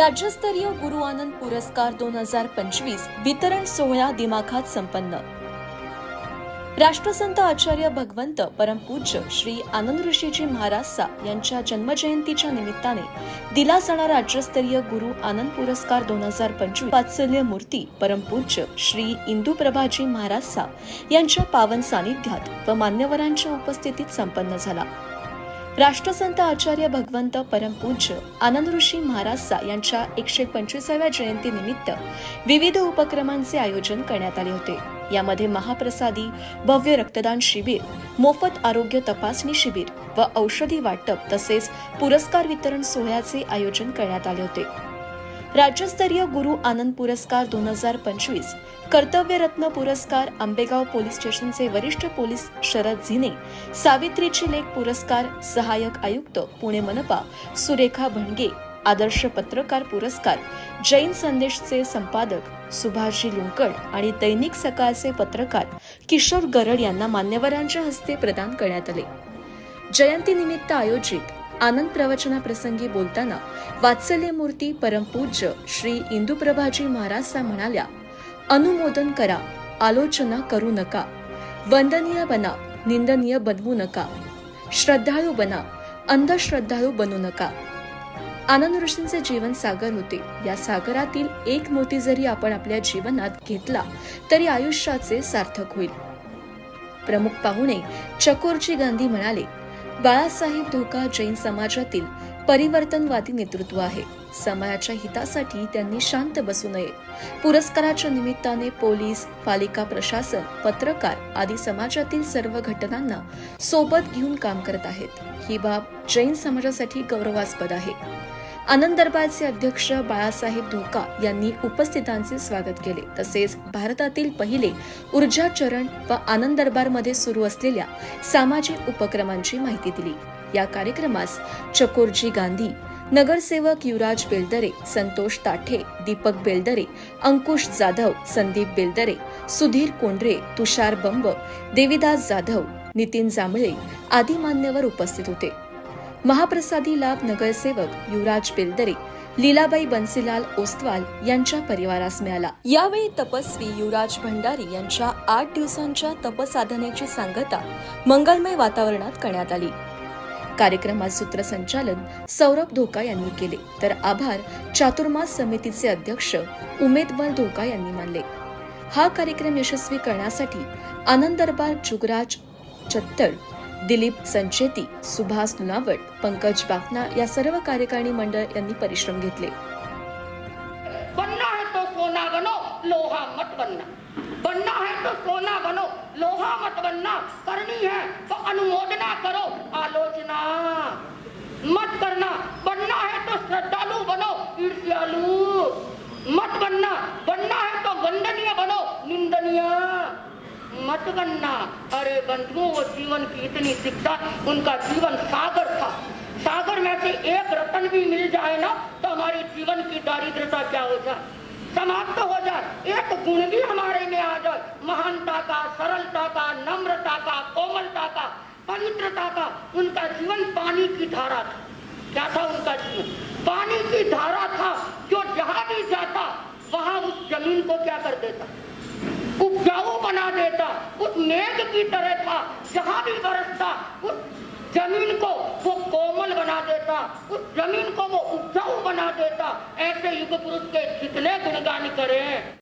राज्यस्तरीय गुरु आनंद पुरस्कार दोन हजार पंचवीस वितरण सोहळा दिमाखात संपन्न. राष्ट्रसंत आचार्य भगवंत परमपूज्य श्री आनंद ऋषीजी महाराजसा यांच्या जन्मजयंतीच्या निमित्ताने दिला जाणारा राज्यस्तरीय गुरु आनंद पुरस्कार दोन हजार पंचवीस वात्सल्य मूर्ती परमपूज्य श्री इंदुप्रभाजी महाराजसा यांच्या पावन सानिध्यात व मान्यवरांच्या उपस्थितीत संपन्न झाला. राष्ट्रसंत आचार्य भगवंत परमपूज्य आनंद ऋषी महाराजसा यांच्या एकशे पंचवीसाव्या जयंतीनिमित्त विविध उपक्रमांचे आयोजन करण्यात आले होते. यामध्ये महाप्रसादी भव्य रक्तदान शिबिर मोफत आरोग्य तपासणी शिबिर व औषधी वाटप तसेच पुरस्कार वितरण सोहळ्याचे आयोजन करण्यात आले होते. राज्यस्तरीय गुरु आनंद पुरस्कार दोन हजार पंचवीस कर्तव्यरत्न पुरस्कार आंबेगाव पोलीस स्टेशनचे वरिष्ठ पोलीस शरद झिने सावित्रीची लेख पुरस्कार सहाय्यक आयुक्त पुणे मनपा सुरेखा भणगे आदर्श पत्रकार पुरस्कार जैन संदेशचे संपादक सुभाषजी लुंकड आणि दैनिक सकाळचे पत्रकार किशोर गरड यांना मान्यवरांच्या हस्ते प्रदान करण्यात आले. जयंतीनिमित्त आयोजित आनंद प्रवचनाप्रसंगी बोलताना वात्सल्यमूर्ती परमपूज्य श्री इंदुप्रभाजी महाराजसा म्हणाल्या अनुमोदन करा आलोचना करू नका वंदनीय बना निंदनीय बनवू नका श्रद्धाळू बना अंधश्रद्धाळू बनू नका. आनंद ऋषींचे जीवन सागर होते. या सागरातील एक मोती जरी आपण आपल्या जीवनात घेतला तरी आयुष्याचे सार्थक होईल. प्रमुख पाहुणे चकोरजी गांधी म्हणाले बाळासाहेब धोका जैन समाजातील परिवर्तनवादी नेतृत्व आहे. समाजाच्या हितासाठी त्यांनी शांत बसू नये. पुरस्काराच्या निमित्ताने पोलीस पालिका प्रशासन पत्रकार आदी समाजातील सर्व घटनांना सोबत घेऊन काम करत आहेत. ही बाब जैन समाजासाठी गौरवास्पद आहे. आनंद दरबारचे अध्यक्ष बाळासाहेब धोका यांनी उपस्थितांचे स्वागत केले. तसेच भारतातील पहिले ऊर्जा चरण व आनंद दरबारमध्ये सुरू असलेल्या सामाजिक उपक्रमांची माहिती दिली. या कार्यक्रमास चकोरजी गांधी नगरसेवक युवराज बेलदरे संतोष ताठे दीपक बेलदरे अंकुश जाधव संदीप बेलदरे सुधीर कोंढरे तुषार बंब देविदास जाधव नितीन जांभळे आदी मान्यवर उपस्थित होते. महाप्रसादी लाभ नगरसेवक युवराज बेलदरे लीलाबाई बन्सीलाल ओस्तवाल यांच्या परिवारास मिळाला. यावेळी तपस्वी युवराज भंडारी यांच्या आठ दिवसांच्या तपसाधनेची सांगता मंगलमय वातावरणात करण्यात आली. कार्यक्रमात सूत्रसंचालन सौरभ धोका यांनी केले. तर आभार चातुर्मास समितीचे अध्यक्ष उमेदवार धोका यांनी मानले. हा कार्यक्रम यशस्वी करण्यासाठी आनंद दरबार जुगराज चत्तर दिलीप संचेती सुभाष नावट पंकज बाफना या सर्व कार्यकारिणी मंडळ यांनी परिश्रम घेतले. बनना है तो सोना बनो लोहा मत बनना. बनना है तो सोना बनो लोहा मत बनना. करनी है तो अनुमोदना करो आलोचना. मत करना बनना है तो श्रद्धालु बनो ईर्ष्यालु. मत बनना बनना है तो वंदनीय बनो निंदनीय. मत बनना अरे बंधुओं, वो जीवन की इतनी शिक्षा, उनका जीवन सागर था। सागर में से एक रतन भी मिल जाए ना तो हमारी जीवन की दारिद्रता क्या हो जाए? समाप्त हो जाए। एक गुण भी हमारे में आ जाए। महानता का, सरलता का, नम्रता का, कोमलता का, पवित्रता का, उनका जीवन पानी की धारा था। क्या था उनका जीवन? पानी की धारा था जो जहाँ भी जाता, वहाँ उस ज़मीन को क्या कर देता? उपजाऊ बना देता। उस नेक की तरह था जहाँ भी बरसता उस ज़मीन को वो कोमल बना देता। उस ज़मीन को वो उपजाऊ बना देता। ऐसे युग पुरुष के कितने गुणगान करें।